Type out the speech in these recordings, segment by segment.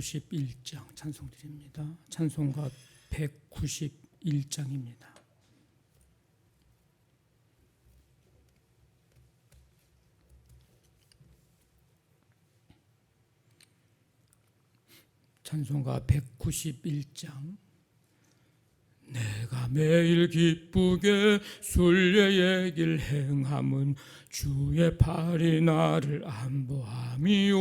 191장 찬송 드립니다. 찬송가 191장입니다. 찬송가 191장 내가 매일 기쁘게 순례의 길 행함은 주의 팔이 나를 안보함이요.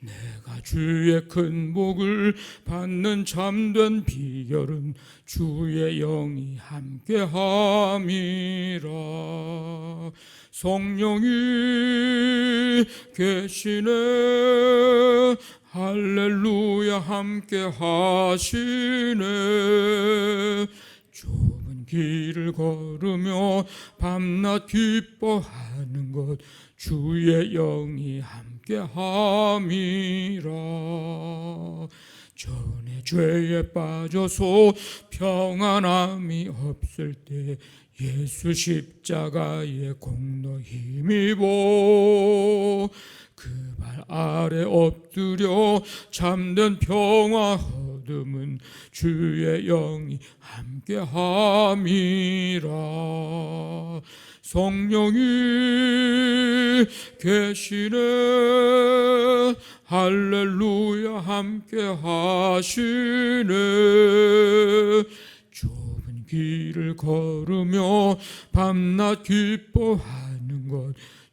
내가 주의 큰 복을 받는 참된 비결은 주의 영이 함께함이라. 성령이 계시네 할렐루야 함께 하시네. 좁은 길을 걸으며 밤낮 기뻐하는 것 주의 영이 함께 함이라. 전에 죄에 빠져서 평안함이 없을 때 예수 십자가의 공로 힘입어 그 발 아래 엎드려 참된 평화 얻음은 주의 영이 함께함이라. 성령이 계시네. 할렐루야 함께하시네. 좁은 길을 걸으며 밤낮 기뻐하는 것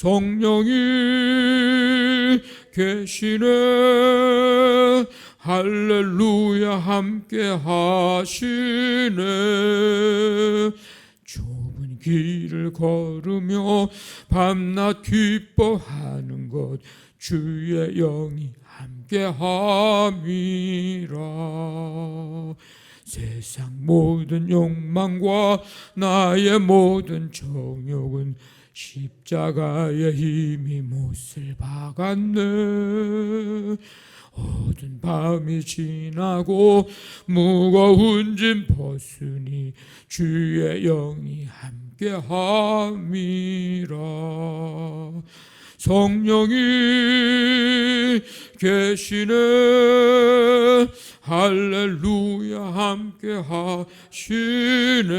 성령이 계시네. 할렐루야 함께 하시네. 좁은 길을 걸으며 밤낮 기뻐하는 것 주의 영이 함께 함이라. 세상 모든 욕망과 나의 모든 정욕은 십자가의 힘이 못을 박았네. 어두운 밤이 지나고 무거운 짐 벗으니 주의 영이 함께함이라. 성령이 계시네. 할렐루야 함께 하시네.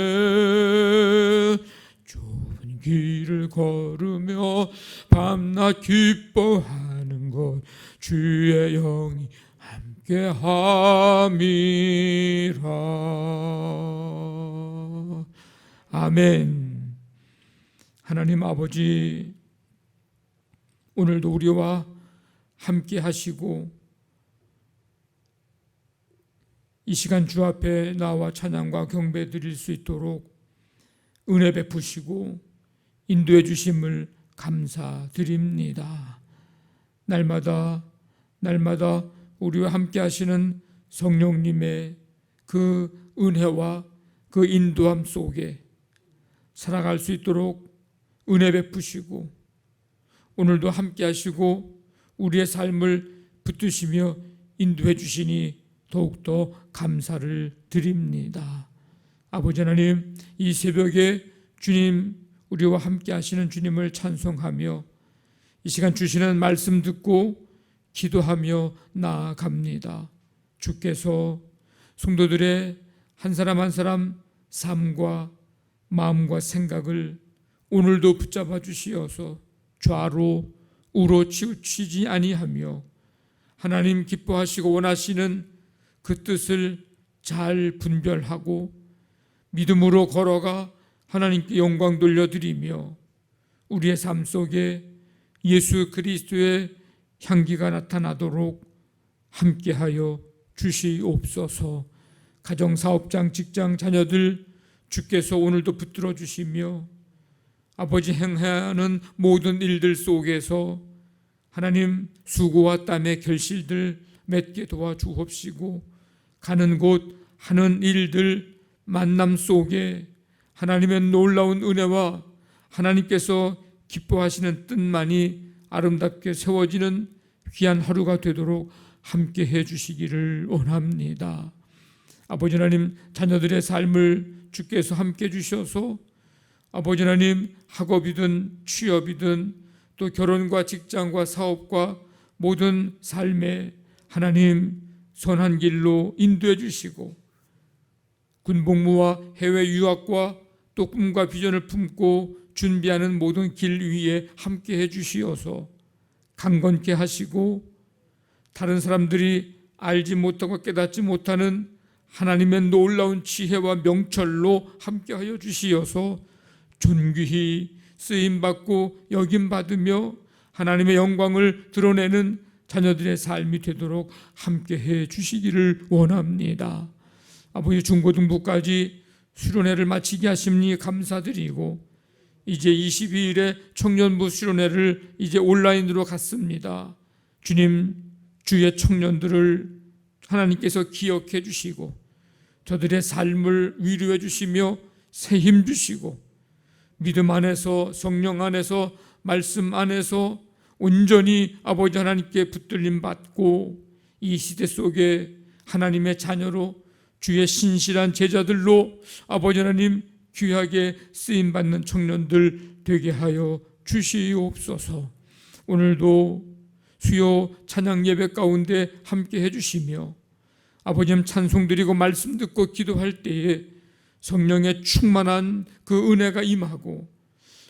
좁은 길을 걸으며 밤낮 기뻐하는 것 주의 영이 함께 함이라. 아멘. 하나님 아버지 오늘도 우리와 함께 하시고 이 시간 주 앞에 나와 찬양과 경배 드릴 수 있도록 은혜 베푸시고 인도해 주심을 감사드립니다. 날마다 날마다 우리와 함께 하시는 성령님의 그 은혜와 그 인도함 속에 살아갈 수 있도록 은혜 베푸시고 오늘도 함께 하시고 우리의 삶을 붙드시며 인도해 주시니 더욱더 감사를 드립니다. 아버지 하나님, 이 새벽에 주님, 우리와 함께 하시는 주님을 찬송하며 이 시간 주시는 말씀 듣고 기도하며 나아갑니다. 주께서 성도들의 한 사람 한 사람 삶과 마음과 생각을 오늘도 붙잡아 주시어서 좌로 우로 치우치지 아니하며 하나님 기뻐하시고 원하시는 그 뜻을 잘 분별하고 믿음으로 걸어가 하나님께 영광 돌려드리며 우리의 삶 속에 예수 그리스도의 향기가 나타나도록 함께하여 주시옵소서. 가정 사업장 직장 자녀들 주께서 오늘도 붙들어 주시며 아버지 행하는 모든 일들 속에서 하나님 수고와 땀의 결실들 맺게 도와주옵시고 가는 곳 하는 일들 만남 속에 하나님의 놀라운 은혜와 하나님께서 기뻐하시는 뜻만이 아름답게 세워지는 귀한 하루가 되도록 함께 해 주시기를 원합니다. 아버지 하나님 자녀들의 삶을 주께서 함께 주셔서 아버지 하나님 학업이든 취업이든 또 결혼과 직장과 사업과 모든 삶에 하나님 선한 길로 인도해 주시고 군복무와 해외 유학과 또 꿈과 비전을 품고 준비하는 모든 길 위에 함께 해 주시어서 강건케 하시고 다른 사람들이 알지 못하고 깨닫지 못하는 하나님의 놀라운 지혜와 명철로 함께하여 주시어서 존귀히 쓰임 받고 여김 받으며 하나님의 영광을 드러내는 자녀들의 삶이 되도록 함께해 주시기를 원합니다. 아버지 중고등부까지 수련회를 마치게 하심니 감사드리고 이제 22일에 청년부 수련회를 이제 온라인으로 갔습니다. 주님 주의 청년들을 하나님께서 기억해 주시고 저들의 삶을 위로해 주시며 새 힘 주시고 믿음 안에서 성령 안에서 말씀 안에서 온전히 아버지 하나님께 붙들림 받고 이 시대 속에 하나님의 자녀로 주의 신실한 제자들로 아버지 하나님 귀하게 쓰임 받는 청년들 되게 하여 주시옵소서. 오늘도 수요 찬양 예배 가운데 함께 해 주시며 아버지님 찬송 드리고 말씀 듣고 기도할 때에 성령의 충만한 그 은혜가 임하고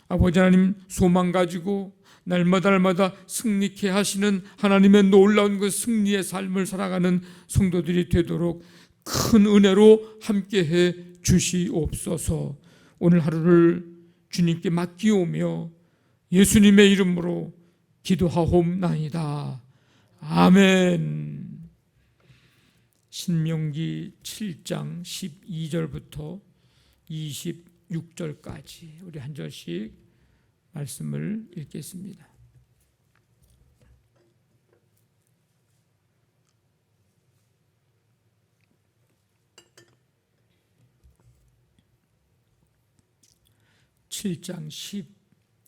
아버지 하나님 소망 가지고 날마다 날마다 승리케 하시는 하나님의 놀라운 그 승리의 삶을 살아가는 성도들이 되도록 큰 은혜로 함께 해 주시옵소서. 오늘 하루를 주님께 맡기오며 예수님의 이름으로 기도하옵나이다. 아멘. 신명기 7장 12절부터 26절까지 우리 한 절씩 말씀을 읽겠습니다. (7장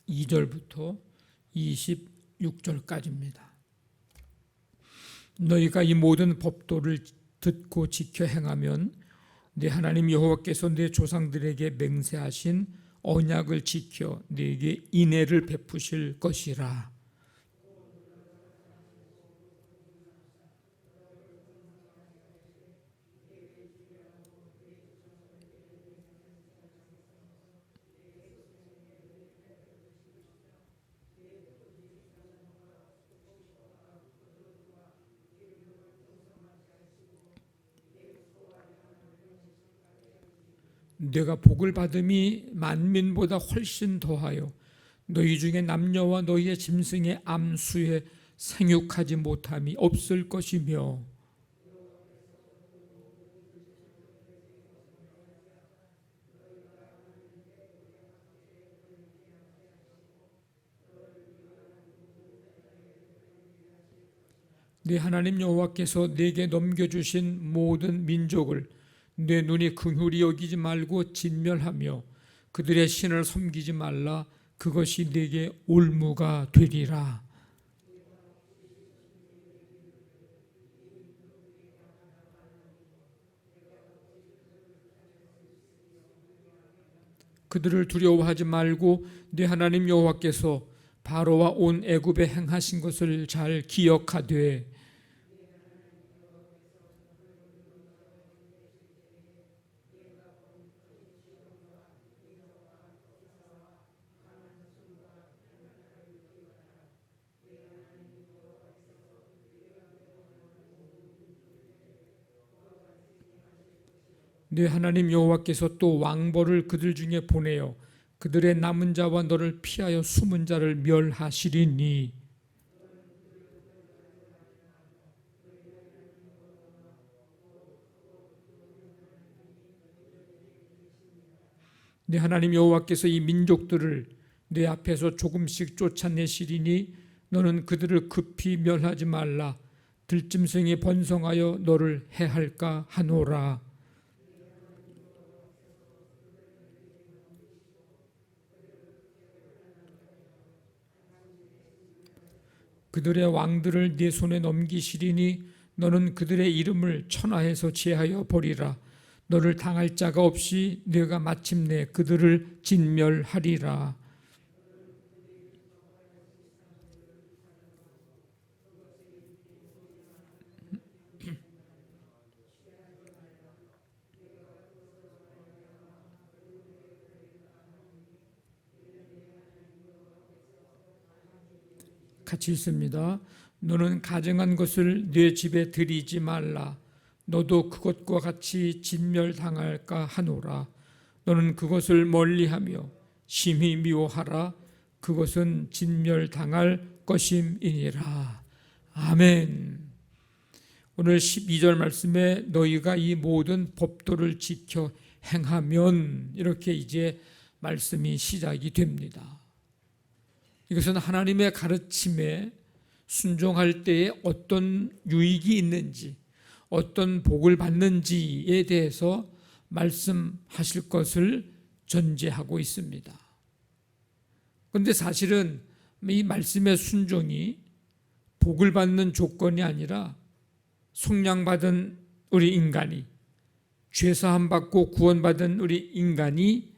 12절부터 26절까지입니다. 너희가 이 모든 법도를 듣고 지켜 행하면 내 하나님 여호와께서 내 조상들에게 맹세하신 언약을 지켜 네게 인애를 베푸실 것이라. 내가 복을 받음이 만민보다 훨씬 더하여 너희 중에 남녀와 너희의 짐승의 암수에 생육하지 못함이 없을 것이며. 네 하나님 여호와께서 내게 넘겨주신 모든 민족을 내 눈이 긍휼히 여기지 말고 진멸하며 그들의 신을 섬기지 말라. 그것이 네게 올무가 되리라. 그들을 두려워하지 말고 네 하나님 여호와께서 바로와 온 애굽에 행하신 것을 잘 기억하되 네 하나님 여호와께서 또 왕벌을 그들 중에 보내어 그들의 남은 자와 너를 피하여 숨은 자를 멸하시리니 네 하나님 여호와께서 이 민족들을 내 앞에서 조금씩 쫓아내시리니 너는 그들을 급히 멸하지 말라 들짐승이 번성하여 너를 해할까 하노라. 그들의 왕들을 네 손에 넘기시리니 너는 그들의 이름을 천하에서 제하여 버리라. 너를 당할 자가 없이 네가 마침내 그들을 진멸하리라. 같이 있습니다. 너는 가정한 것을 내 집에 들이지 말라. 너도 그것과 같이 진멸당할까 하노라. 너는 그것을 멀리하며 심히 미워하라. 그것은 진멸당할 것임이니라. 아멘. 오늘 12절 말씀에 너희가 이 모든 법도를 지켜 행하면 이렇게 이제 말씀이 시작이 됩니다. 이것은 하나님의 가르침에 순종할 때에 어떤 유익이 있는지, 어떤 복을 받는지에 대해서 말씀하실 것을 전제하고 있습니다. 그런데 사실은 이 말씀의 순종이 복을 받는 조건이 아니라 속량받은 우리 인간이 죄사함 받고 구원받은 우리 인간이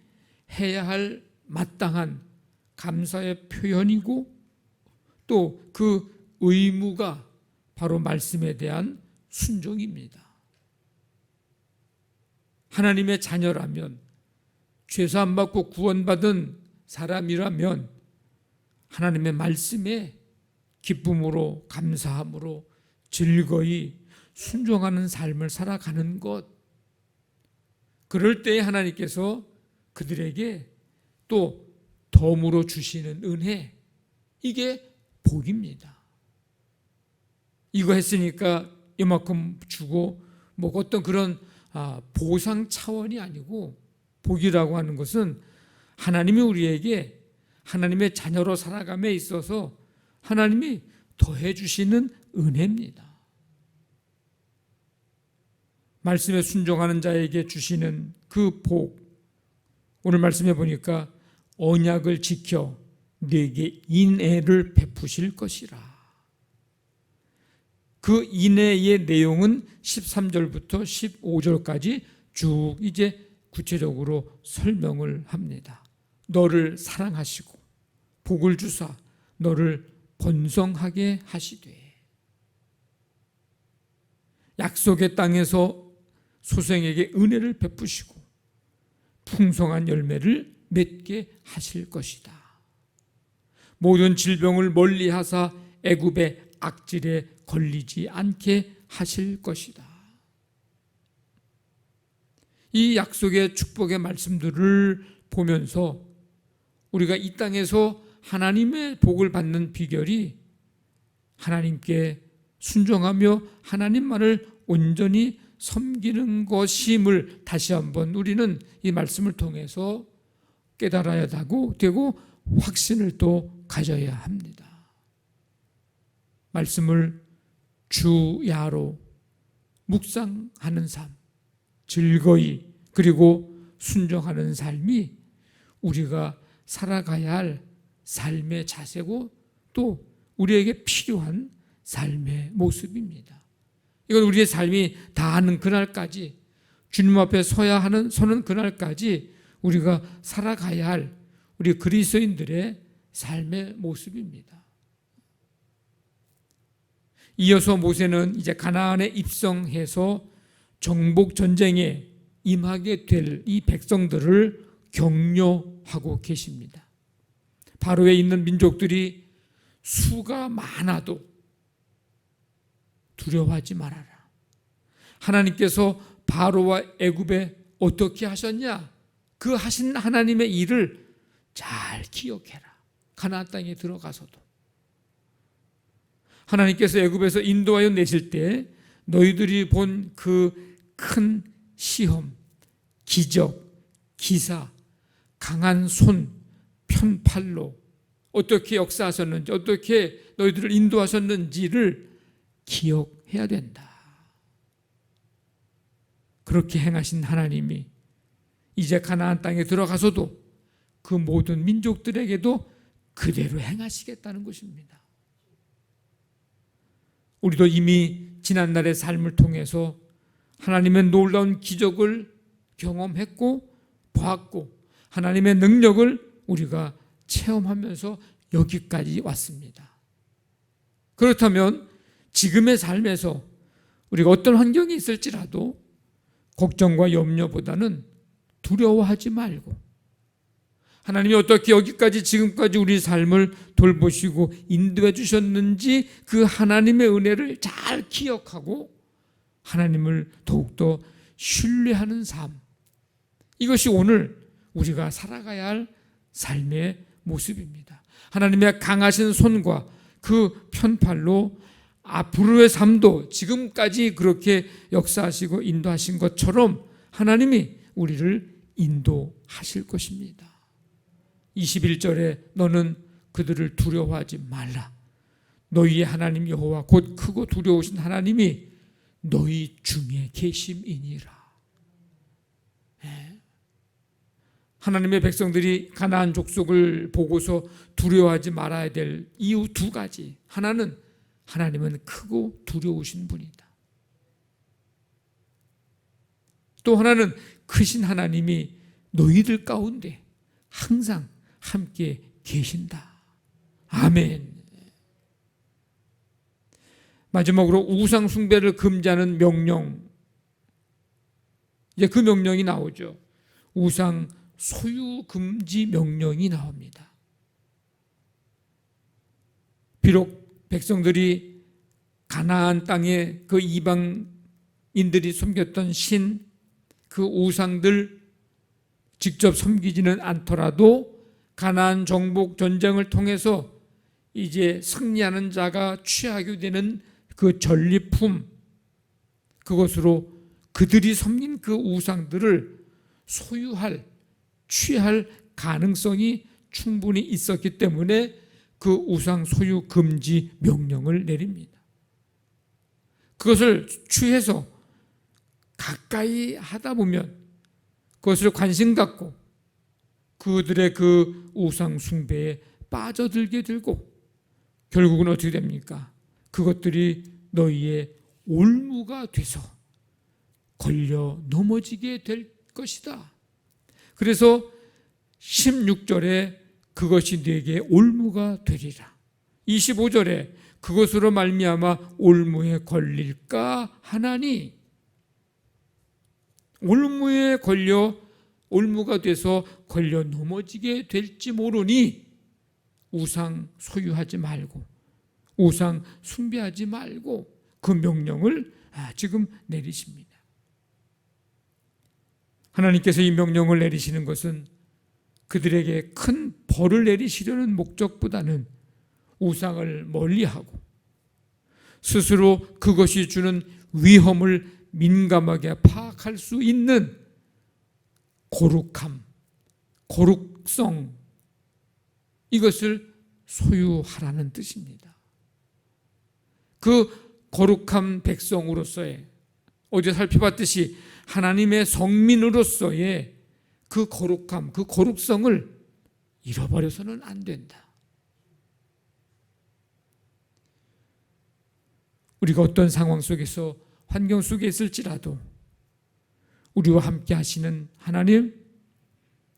해야 할 마땅한 감사의 표현이고 또 그 의무가 바로 말씀에 대한 순종입니다. 하나님의 자녀라면 죄사함 받고 구원받은 사람이라면 하나님의 말씀에 기쁨으로 감사함으로 즐거이 순종하는 삶을 살아가는 것 그럴 때에 하나님께서 그들에게 또 덤으로 주시는 은혜 이게 복입니다. 이거 했으니까 이만큼 주고 뭐 어떤 그런 아, 보상 차원이 아니고 복이라고 하는 것은 하나님이 우리에게 하나님의 자녀로 살아감에 있어서 하나님이 더해 주시는 은혜입니다. 말씀에 순종하는 자에게 주시는 그 복. 오늘 말씀해 보니까 언약을 지켜 내게 인애를 베푸실 것이라. 그 인애의 내용은 13절부터 15절까지 쭉 이제 구체적으로 설명을 합니다. 너를 사랑하시고 복을 주사 너를 번성하게 하시되 약속의 땅에서 소생에게 은혜를 베푸시고 풍성한 열매를 맺게 하실 것이다. 모든 질병을 멀리 하사 애굽의 악질에 걸리지 않게 하실 것이다. 이 약속의 축복의 말씀들을 보면서 우리가 이 땅에서 하나님의 복을 받는 비결이 하나님께 순종하며 하나님만을 온전히 섬기는 것임을 다시 한번 우리는 이 말씀을 통해서 깨달아야 하고 되고 확신을 또 가져야 합니다. 말씀을 주야로 묵상하는 삶, 즐거이 그리고 순종하는 삶이 우리가 살아가야 할 삶의 자세고 또 우리에게 필요한 삶의 모습입니다. 이건 우리의 삶이 다하는 그날까지 주님 앞에 서야 하는 서는 그날까지 우리가 살아가야 할 우리 그리스도인들의 삶의 모습입니다. 이어서 모세는 이제 가나안에 입성해서 정복 전쟁에 임하게 될 이 백성들을 격려하고 계십니다. 바로에 있는 민족들이 수가 많아도 두려워하지 말아라. 하나님께서 바로와 애굽에 어떻게 하셨냐? 그 하신 하나님의 일을 잘 기억해라. 가나안 땅에 들어가서도 하나님께서 애굽에서 인도하여 내실 때 너희들이 본 그 큰 시험, 기적, 기사, 강한 손, 편팔로 어떻게 역사하셨는지 어떻게 너희들을 인도하셨는지를 기억 해야 된다. 그렇게 행하신 하나님이 이제 가나안 땅에 들어가서도 그 모든 민족들에게도 그대로 행하시겠다는 것입니다. 우리도 이미 지난날의 삶을 통해서 하나님의 놀라운 기적을 경험했고 보았고 하나님의 능력을 우리가 체험하면서 여기까지 왔습니다. 그렇다면 지금의 삶에서 우리가 어떤 환경이 있을지라도 걱정과 염려보다는 두려워하지 말고 하나님이 어떻게 여기까지 지금까지 우리 삶을 돌보시고 인도해 주셨는지 그 하나님의 은혜를 잘 기억하고 하나님을 더욱더 신뢰하는 삶. 이것이 오늘 우리가 살아가야 할 삶의 모습입니다. 하나님의 강하신 손과 그 편팔로 앞으로의 삶도 지금까지 그렇게 역사하시고 인도하신 것처럼 하나님이 우리를 인도하실 것입니다. 21절에 너는 그들을 두려워하지 말라. 너희의 하나님 여호와 곧 크고 두려우신 하나님이 너희 중에 계심이니라. 예. 하나님의 백성들이 가나안 족속을 보고서 두려워하지 말아야 될 이유 두 가지. 하나는 하나님은 크고 두려우신 분이다. 또 하나는 크신 하나님이 너희들 가운데 항상 함께 계신다. 아멘. 마지막으로 우상 숭배를 금지하는 명령. 이제 그 명령이 나오죠. 우상 소유 금지 명령이 나옵니다. 비록 백성들이 가나안 땅에 그 이방인들이 섬겼던 신, 그 우상들 직접 섬기지는 않더라도 가나안 정복 전쟁을 통해서 이제 승리하는 자가 취하게 되는 그 전리품 그것으로 그들이 섬긴 그 우상들을 소유할 취할 가능성이 충분히 있었기 때문에 그 우상 소유 금지 명령을 내립니다. 그것을 취해서 가까이 하다 보면 그것을 관심 갖고 그들의 그 우상 숭배에 빠져들게 되고 결국은 어떻게 됩니까? 그것들이 너희의 올무가 돼서 걸려 넘어지게 될 것이다. 그래서 16절에 그것이 네게 올무가 되리라. 25절에 그것으로 말미암아 올무에 걸릴까 하나니 올무에 걸려 올무가 돼서 걸려 넘어지게 될지 모르니 우상 소유하지 말고 우상 숭배하지 말고 그 명령을 아, 지금 내리십니다. 하나님께서 이 명령을 내리시는 것은 그들에게 큰 벌을 내리시려는 목적보다는 우상을 멀리하고 스스로 그것이 주는 위험을 민감하게 파 악할 수 있는 고룩함, 고룩성 이것을 소유하라는 뜻입니다. 그 거룩한 백성으로서의 어제 살펴봤듯이 하나님의 성민으로서의 그 거룩함, 그 거룩성을 잃어버려서는 안 된다. 우리가 어떤 상황 속에서 환경 속에 있을지라도 우리와 함께 하시는 하나님,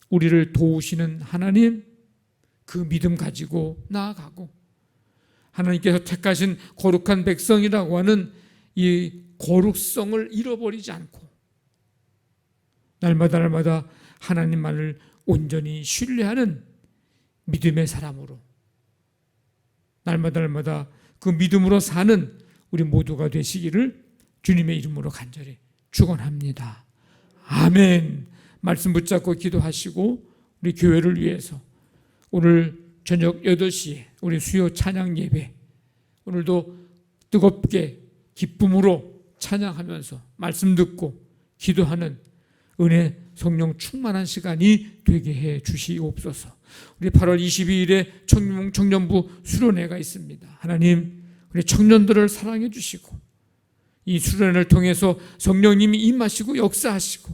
우리를 도우시는 하나님, 그 믿음 가지고 나아가고 하나님께서 택하신 거룩한 백성이라고 하는 이 거룩성을 잃어버리지 않고 날마다 날마다 하나님만을 온전히 신뢰하는 믿음의 사람으로 날마다 날마다 그 믿음으로 사는 우리 모두가 되시기를 주님의 이름으로 간절히 축원합니다. 아멘. 말씀 붙잡고 기도하시고 우리 교회를 위해서 오늘 저녁 8시에 우리 수요 찬양 예배 오늘도 뜨겁게 기쁨으로 찬양하면서 말씀 듣고 기도하는 은혜 성령 충만한 시간이 되게 해 주시옵소서. 우리 8월 22일에 청년, 청년부 수련회가 있습니다. 하나님 우리 청년들을 사랑해 주시고 이 수련을 통해서 성령님이 임하시고 역사하시고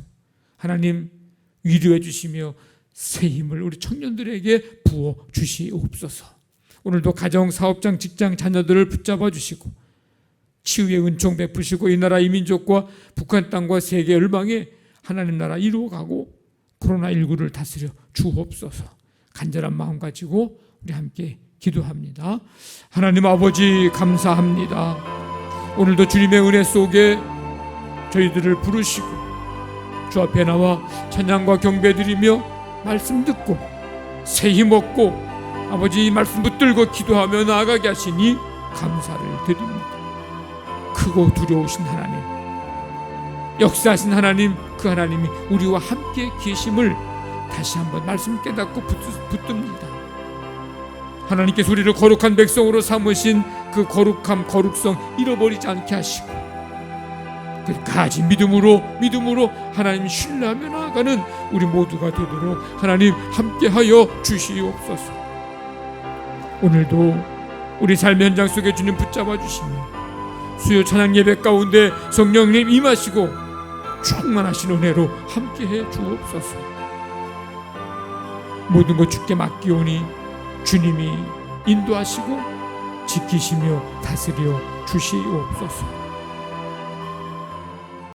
하나님 위로해 주시며 새 힘을 우리 청년들에게 부어 주시옵소서. 오늘도 가정, 사업장, 직장, 자녀들을 붙잡아 주시고 치유의 은총 베푸시고 이 나라 이 민족과 북한 땅과 세계 열방에 하나님 나라 이루어가고 코로나19를 다스려 주옵소서. 간절한 마음 가지고 우리 함께 기도합니다. 하나님 아버지 감사합니다. 오늘도 주님의 은혜 속에 저희들을 부르시고 주 앞에 나와 찬양과 경배드리며 말씀 듣고 새 힘 얻고 아버지 이 말씀 붙들고 기도하며 나아가게 하시니 감사를 드립니다. 크고 두려우신 하나님 역사하신 하나님 그 하나님이 우리와 함께 계심을 다시 한번 말씀 깨닫고 붙- 붙듭니다. 하나님께서 우리를 거룩한 백성으로 삼으신 그 거룩함 거룩성 잃어버리지 않게 하시고 끝까지 믿음으로 믿음으로 하나님 신뢰하며 나아가는 우리 모두가 되도록 하나님 함께하여 주시옵소서. 오늘도 우리 삶의 현장 속에 주님 붙잡아 주시며 수요 찬양 예배 가운데 성령님 임하시고 충만하신 은혜로 함께해 주옵소서. 모든 것 주께 맡기오니 주님이 인도하시고 지키시며 다스려 주시옵소서.